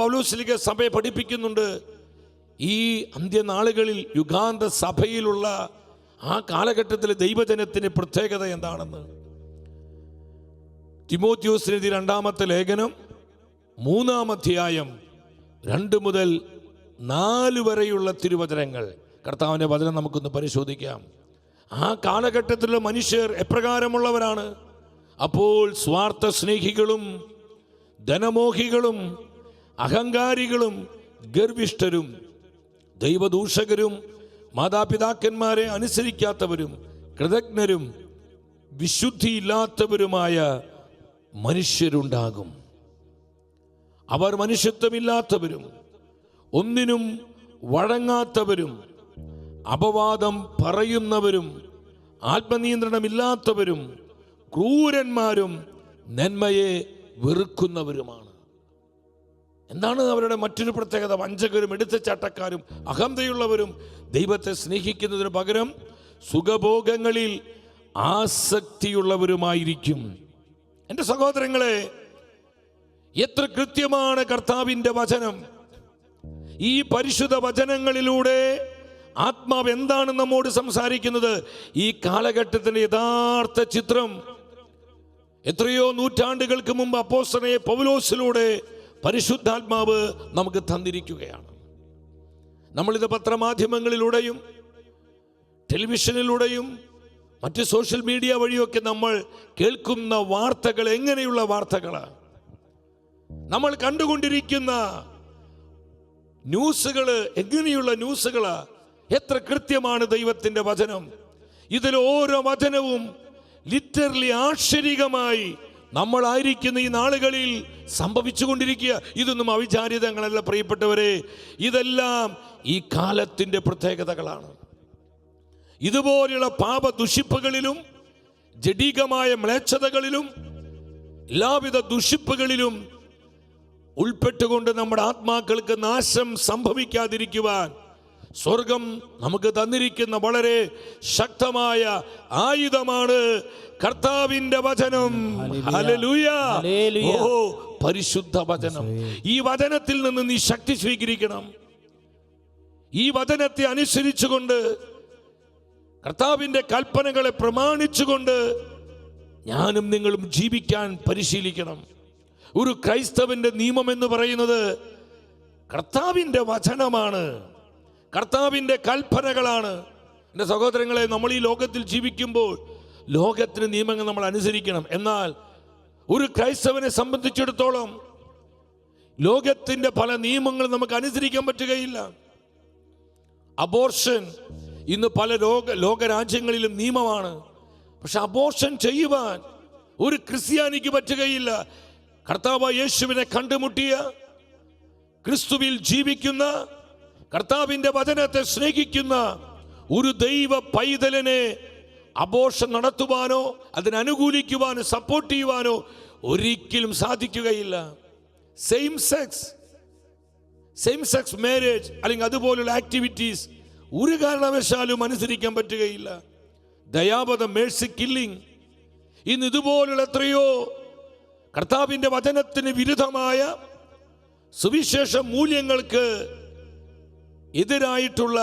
പൗലോസ്ലിക സഭയെ പഠിപ്പിക്കുന്നുണ്ട്. ഈ അന്ത്യനാളുകളിൽ യുഗാന്ത സഭയിലുള്ള ആ കാലഘട്ടത്തിലെ ദൈവജനത്തിന് പ്രത്യേകത എന്താണെന്ന്. തിമോത്യോസിനെതി രണ്ടാമത്തെ ലേഖനം മൂന്നാം അധ്യായം രണ്ട് മുതൽ നാല് വരെയുള്ള തിരുവചനങ്ങൾ. കർത്താവിന്റെ വചനം നമുക്കൊന്ന് പരിശോധിക്കാം. ആ കാലഘട്ടത്തിലുള്ള മനുഷ്യർ എപ്രകാരമുള്ളവരാണ്? അപ്പോൾ സ്വാർത്ഥ സ്നേഹികളും ധനമോഹികളും അഹങ്കാരികളും ഗർവിഷ്ഠരും ദൈവദൂഷകരും മാതാപിതാക്കന്മാരെ അനുസരിക്കാത്തവരും കൃതജ്ഞരും വിശുദ്ധിയില്ലാത്തവരുമായ മനുഷ്യരുണ്ടാകും. അവർ മനുഷ്യത്വമില്ലാത്തവരും ഒന്നിനും വഴങ്ങാത്തവരും അപവാദം പറയുന്നവരും ആത്മനിയന്ത്രണമില്ലാത്തവരും ക്രൂരന്മാരും നന്മയെ വെറുക്കുന്നവരുമാണ്. എന്താണ് അവരുടെ മറ്റൊരു പ്രത്യേകത? വഞ്ചകരും എടുത്തുചാട്ടക്കാരും അഹന്തയുള്ളവരും ദൈവത്തെ സ്നേഹിക്കുന്നതിന് പകരം സുഖഭോഗങ്ങളിൽ ആസക്തിയുള്ളവരുമായിരിക്കും. എന്റെ സഹോദരങ്ങളെ എത്ര കൃത്യമാണ് കർത്താവിന്റെ വചനം. ഈ പരിശുദ്ധ വചനങ്ങളിലൂടെ ആത്മാവ് എന്താണ് നമ്മോട് സംസാരിക്കുന്നത്? ഈ കാലഘട്ടത്തിന്റെ യഥാർത്ഥ ചിത്രം. എത്രയോ നൂറ്റാണ്ടുകൾക്ക് മുമ്പ് അപ്പോസ്തലനെ പൗലോസിലൂടെ പരിശുദ്ധാത്മാവ് നമുക്ക് തന്നിരിക്കുകയാണ്. നമ്മളിത് പത്രമാധ്യമങ്ങളിലൂടെയും ടെലിവിഷനിലൂടെയും മറ്റ് സോഷ്യൽ മീഡിയ വഴിയൊക്കെ നമ്മൾ കേൾക്കുന്ന വാർത്തകൾ എങ്ങനെയുള്ള വാർത്തകളാണ് നമ്മൾ കണ്ടുകൊണ്ടിരിക്കുന്ന ന്യൂസുകൾ എങ്ങനെയുള്ള ന്യൂസുകളാ? എത്ര കൃത്യമാണ് ദൈവത്തിന്റെ വചനം? ഇതിൽ ഓരോ വചനവും ലിറ്ററലി ആശ്ചര്യകമായി നമ്മളായിരിക്കുന്ന ഈ നാളുകളിൽ സംഭവിച്ചുകൊണ്ടിരിക്കുക. ഇതൊന്നും അവിചാരിതങ്ങളല്ല പ്രിയപ്പെട്ടവരെ. ഇതെല്ലാം ഈ കാലത്തിന്റെ പ്രത്യേകതകളാണ്. ഇതുപോലെയുള്ള പാപ ദുഷിപ്പുകളിലും ജഡീകമായ മ്ലേച്ഛതകളിലും എല്ലാവിധ ദുഷിപ്പുകളിലും ഉൾപ്പെട്ടുകൊണ്ട് നമ്മുടെ ആത്മാക്കൾക്ക് നാശം സംഭവിക്കാതിരിക്കുവാൻ സ്വർഗം നമുക്ക് തന്നിരിക്കുന്ന വളരെ ശക്തമായ ആയുധമാണ് കർത്താവിന്റെ വചനം. ഓ പരിശുദ്ധ വചനം. ഈ വചനത്തിൽ നിന്ന് നീ ശക്തി സ്വീകരിക്കണം. ഈ വചനത്തെ അനുസരിച്ചുകൊണ്ട് കർത്താവിന്റെ കൽപ്പനകളെ പ്രമാണിച്ചുകൊണ്ട് ഞാനും നിങ്ങളും ജീവിക്കാൻ പരിശീലിക്കണം. ഒരു ക്രൈസ്തവന്റെ നിയമം എന്ന് പറയുന്നത് കർത്താവിന്റെ വചനമാണ്. കർത്താവിന്റെ കൽപ്പനകളാണ്. എന്റെ സഹോദരങ്ങളെ നമ്മൾ ഈ ലോകത്തിൽ ജീവിക്കുമ്പോൾ ലോകത്തിന് നിയമങ്ങൾ നമ്മൾ അനുസരിക്കണം. എന്നാൽ ഒരു ക്രൈസ്തവനെ സംബന്ധിച്ചിടത്തോളം ലോകത്തിന്റെ പല നിയമങ്ങളും നമുക്ക് അനുസരിക്കാൻ പറ്റുകയില്ല. അബോർഷൻ ഇന്ന് പല ലോക ലോകരാജ്യങ്ങളിലും നിയമമാണ്. പക്ഷെ അബോർഷൻ ചെയ്യുവാൻ ഒരു ക്രിസ്ത്യാനിക്ക് പറ്റുകയില്ല. കർത്താവ് യേശുവിനെ കണ്ടുമുട്ടിയ ക്രിസ്തുവിൽ ജീവിക്കുന്ന കർത്താവിന്റെ വചനത്തെ സ്നേഹിക്കുന്ന ഒരു ദൈവ പൈതലിനെ അപോഷം നടത്തുവാനോ അതിനനുകൂലിക്കുവാനോ സപ്പോർട്ട് ചെയ്യുവാനോ ഒരിക്കലും സാധിക്കുകയില്ല. Same sex same sex marriage അല്ലെങ്കിൽ അതുപോലുള്ള ആക്ടിവിറ്റീസ് ഒരു കാരണവശാലും അനുസരിക്കാൻ പറ്റുകയില്ല. ദയാപത മേഴ്സി കില്ലിംഗ് ഇന്ന് ഇതുപോലുള്ള എത്രയോ കർത്താവിന്റെ വചനത്തിന് വിരുദ്ധമായ സുവിശേഷ മൂല്യങ്ങൾക്ക് എതിരായിട്ടുള്ള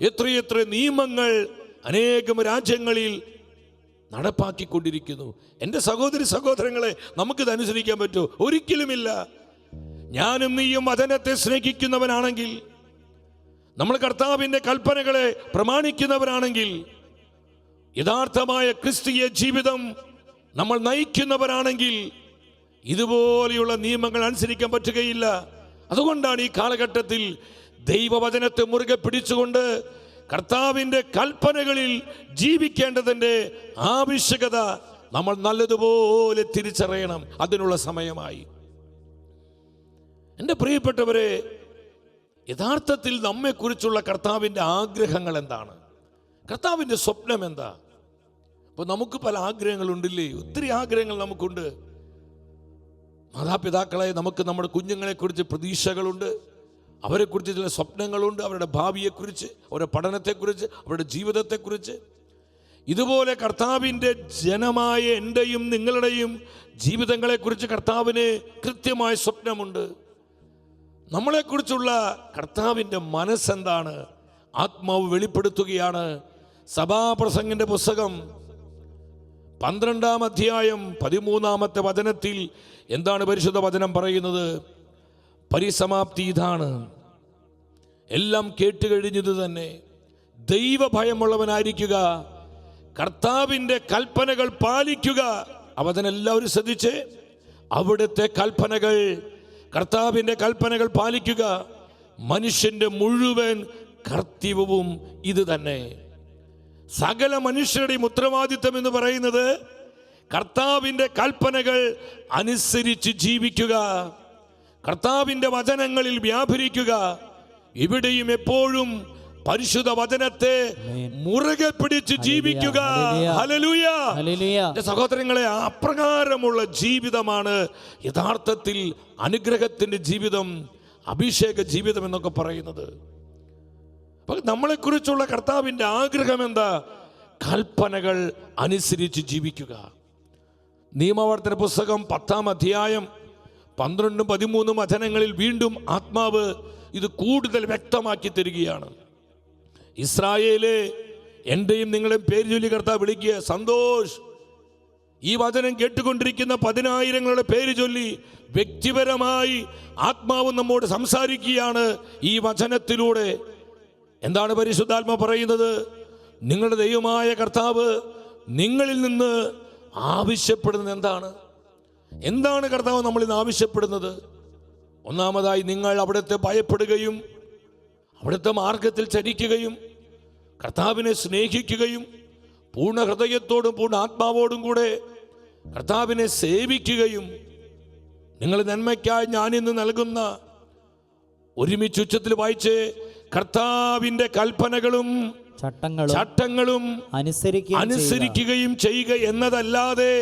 എത്രയെത്ര നിയമങ്ങൾ അനേകം രാജ്യങ്ങളിൽ നടപ്പാക്കിക്കൊണ്ടിരിക്കുന്നു. എന്റെ സഹോദരി സഹോദരങ്ങളെ നമുക്കിത് അനുസരിക്കാൻ പറ്റുമോ ഒരിക്കലുമില്ല. ഞാനും നീയും വചനത്തെ സ്നേഹിക്കുന്നവനാണെങ്കിൽ നമ്മൾ കർത്താവിന്റെ കൽപ്പനകളെ പ്രമാണിക്കുന്നവരാണെങ്കിൽ യഥാർത്ഥമായ ക്രിസ്തീയ ജീവിതം നമ്മൾ നയിക്കുന്നവരാണെങ്കിൽ ഇതുപോലെയുള്ള നിയമങ്ങൾ അനുസരിക്കാൻ പറ്റുകയില്ല. അതുകൊണ്ടാണ് ഈ കാലഘട്ടത്തിൽ ദൈവവചനത്തെ മുറുകെ പിടിച്ചുകൊണ്ട് കർത്താവിന്റെ കൽപ്പനകളിൽ ജീവിക്കേണ്ടതിന്റെ ആവശ്യകത നമ്മൾ നല്ലതുപോലെ തിരിച്ചറിയണം. അതിനുള്ള സമയമായി. എന്റെ പ്രിയപ്പെട്ടവരെ യഥാർത്ഥത്തിൽ നമ്മെക്കുറിച്ചുള്ള കർത്താവിന്റെ ആഗ്രഹങ്ങൾ എന്താണ്? കർത്താവിന്റെ സ്വപ്നം എന്താ? അപ്പോൾ നമുക്ക് പല ആഗ്രഹങ്ങളുണ്ടില്ലേ? ഒത്തിരി ആഗ്രഹങ്ങൾ നമുക്കുണ്ട്. മാതാപിതാക്കളെ നമുക്ക് നമ്മുടെ കുഞ്ഞുങ്ങളെക്കുറിച്ച് പ്രതീക്ഷകളുണ്ട്. അവരെക്കുറിച്ച് ചില സ്വപ്നങ്ങളുണ്ട് അവരുടെ ഭാവിയെക്കുറിച്ച് അവരുടെ പഠനത്തെക്കുറിച്ച് അവരുടെ ജീവിതത്തെക്കുറിച്ച്. ഇതുപോലെ കർത്താവിന്റെ ജനമായ എന്റെയും നിങ്ങളുടെയും ജീവിതങ്ങളെക്കുറിച്ച് കർത്താവിന് കൃത്യമായ സ്വപ്നമുണ്ട്. നമ്മളെക്കുറിച്ചുള്ള കർത്താവിന്റെ മനസ്സെന്താണ്? ആത്മാവ് വെളിപ്പെടുത്തുകയാണ്. സഭാപ്രസംഗിന്റെ പുസ്തകം പന്ത്രണ്ടാം അധ്യായം പതിമൂന്നാമത്തെ വചനത്തിൽ എന്താണ് പരിശുദ്ധ വചനം പറയുന്നത്? പരിസമാപ്തി ഇതാണ്. എല്ലാം കേട്ട് കേട്ടുകഴിഞ്ഞത് തന്നെ ദൈവഭയമുള്ളവനായിരിക്കുക കർത്താവിന്റെ കൽപ്പനകൾ പാലിക്കുക. അവതനെല്ലാവരും ശ്രദ്ധിച്ച് അവിടുത്തെ കൽപ്പനകൾ കർത്താവിന്റെ കൽപ്പനകൾ പാലിക്കുക. മനുഷ്യന്റെ മുഴുവൻ കർത്തവ്യവും ഇത് തന്നെ. സകല മനുഷ്യരുടെയും ഉത്തരവാദിത്വം എന്ന് പറയുന്നത് കർത്താവിന്റെ കൽപ്പനകൾ അനുസരിച്ച് ജീവിക്കുക. കർത്താവിന്റെ വചനങ്ങളിൽ വ്യാപരിക്കുക. ഇവിടെയും എപ്പോഴും പരിശുദ്ധ വചനത്തെ മുറുകെ പിടിച്ച് ജീവിക്കുക. സഹോദരങ്ങളെ അപ്രകാരമുള്ള ജീവിതമാണ് യഥാർത്ഥത്തിൽ അനുഗ്രഹത്തിന്റെ ജീവിതം അഭിഷേക ജീവിതം എന്നൊക്കെ പറയുന്നത്. നമ്മളെക്കുറിച്ചുള്ള കർത്താവിന്റെ ആഗ്രഹം എന്താ? കൽപ്പനകൾ അനുസരിച്ച് ജീവിക്കുക. നിയമവർത്തന പുസ്തകം പത്താം അധ്യായം പന്ത്രണ്ടും പതിമൂന്നും വചനങ്ങളിൽ വീണ്ടും ആത്മാവ് ഇത് കൂടുതൽ വ്യക്തമാക്കി തരികയാണ്. ഇസ്രായേലെ എന്റെയും നിങ്ങളെയും പേര് ചൊല്ലി കർത്താവ് വിളിക്കുക. സന്തോഷ് ഈ വചനം കേട്ടുകൊണ്ടിരിക്കുന്ന പതിനായിരങ്ങളുടെ പേര് ചൊല്ലി വ്യക്തിപരമായി ആത്മാവ് നമ്മോട് സംസാരിക്കുകയാണ് ഈ വചനത്തിലൂടെ. എന്താണ് പരിശുദ്ധാത്മ പറയുന്നത്? നിങ്ങളുടെ ദൈവമായ കർത്താവ് നിങ്ങളിൽ നിന്ന് ആവശ്യപ്പെടുന്നത് എന്താണ്? എന്താണ് കർത്താവ് നമ്മൾ ഇന്ന് ആവശ്യപ്പെടുന്നത്? ഒന്നാമതായി നിങ്ങൾ അവിടുത്തെ ഭയപ്പെടുകയും അവിടുത്തെ മാർഗത്തിൽ ചരിക്കുകയും കർത്താവിനെ സ്നേഹിക്കുകയും പൂർണ ഹൃദയത്തോടും പൂർണ ആത്മാവോടും കൂടെ കർത്താവിനെ സേവിക്കുകയും നിങ്ങൾ നന്മയ്ക്കായി ഞാനിന്ന് നൽകുന്ന ഒരുമിച്ച് ഉച്ചത്തിൽ വായിച്ച് കർത്താവിന്റെ കൽപ്പനകളും ചട്ടങ്ങളും ചട്ടങ്ങളും അനുസരിക്കുകയും അനുസരിക്കുകയും ചെയ്യുക എന്നതല്ലാതെ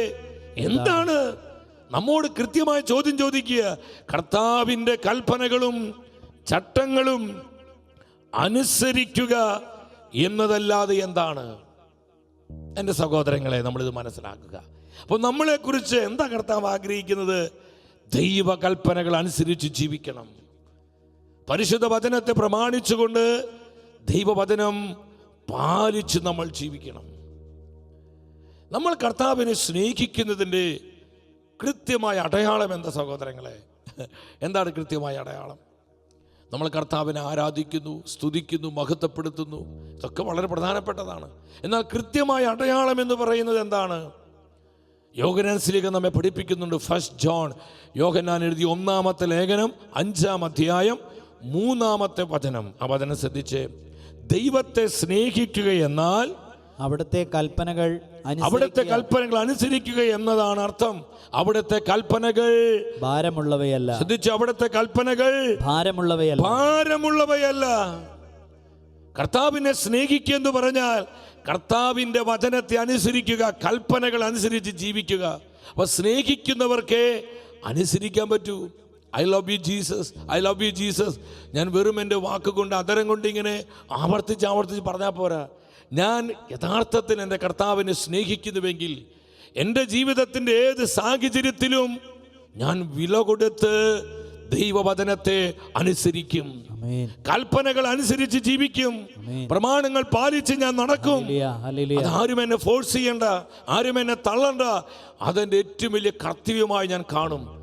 എന്താണ്? നമ്മോട് കൃത്യമായ ചോദ്യം ചോദിക്കുക. കർത്താവിന്റെ കൽപ്പനകളും ചട്ടങ്ങളും അനുസരിക്കുക എന്നതല്ലാതെ എന്താണ്? എന്റെ സഹോദരങ്ങളെ നമ്മളിത് മനസ്സിലാക്കുക. അപ്പോൾ നമ്മളെക്കുറിച്ച് എന്താ കർത്താവ് ആഗ്രഹിക്കുന്നത്? ദൈവകൽപ്പനകൾ അനുസരിച്ച് ജീവിക്കണം. പരിശുദ്ധ വചനത്തെ പ്രമാണിച്ചുകൊണ്ട് ദൈവവചനം പാലിച്ച് നമ്മൾ ജീവിക്കണം. നമ്മൾ കർത്താവിനെ സ്നേഹിക്കുന്നതിന്റെ കൃത്യമായ അടയാളം എന്താ സഹോദരങ്ങളെ? എന്താണ് കൃത്യമായ അടയാളം? നമ്മൾ കർത്താവിനെ ആരാധിക്കുന്നു സ്തുതിക്കുന്നു മഹത്വപ്പെടുത്തുന്നു. ഇതൊക്കെ വളരെ പ്രധാനപ്പെട്ടതാണ്. എന്നാൽ കൃത്യമായ അടയാളം എന്ന് പറയുന്നത് എന്താണ്? യോഗനാൻസിലേക്ക് നമ്മെ പഠിപ്പിക്കുന്നുണ്ട്. ഫസ്റ്റ് ജോൺ യോഗനാൻ എഴുതിയ ഒന്നാമത്തെ ലേഖനം അഞ്ചാം അധ്യായം മൂന്നാമത്തെ വചനം. ആ വചനം ശ്രദ്ധിച്ച്. ദൈവത്തെ സ്നേഹിക്കുക എന്നാൽ അവിടുത്തെ കൽപ്പനകൾ അവിടുത്തെ കൽപ്പനകൾ അനുസരിക്കുക എന്നതാണ് അർത്ഥം. അവിടുത്തെ കൽപ്പനകൾ ഭാരമുള്ളവയല്ല. ശ്രദ്ധിച്ച് അവിടുത്തെ കൽപ്പനകൾ ഭാരമുള്ളവയല്ല. ഭാരമുള്ളവയല്ല. കർത്താവിനെ സ്നേഹിക്കുക എന്ന് പറഞ്ഞാൽ കർത്താവിന്റെ വചനത്തെ അനുസരിക്കുക കൽപ്പനകൾ അനുസരിച്ച് ജീവിക്കുക. അപ്പൊ സ്നേഹിക്കുന്നവർക്ക് അനുസരിക്കാൻ പറ്റൂ. I love you Jesus I love you Jesus ഞാൻ വെറും എന്റെ വാക്കുകൊണ്ട് അതരം കൊണ്ട് ഇങ്ങനെ ആവർത്തിച്ച് ആവർത്തിച്ച് പറഞ്ഞാൽ പോരാ. ഞാൻ യഥാർത്ഥത്തിൽ എന്റെ കർത്താവിനെ സ്നേഹിക്കുന്നുവെങ്കിൽ എന്റെ ജീവിതത്തിന്റെ ഏത് സാഹചര്യത്തിലും ഞാൻ വില കൊടുത്ത് ദൈവവചനത്തെ അനുസരിക്കും. കൽപ്പനകൾ അനുസരിച്ച് ജീവിക്കും. പ്രമാണങ്ങൾ പാലിച്ച് ഞാൻ നടക്കും. ആരും എന്നെ ഫോഴ്സ് ചെയ്യണ്ട ആരും എന്നെ തള്ളണ്ട. അതെന്റെ ഏറ്റവും വലിയ കർത്തവ്യമായി ഞാൻ കാണും.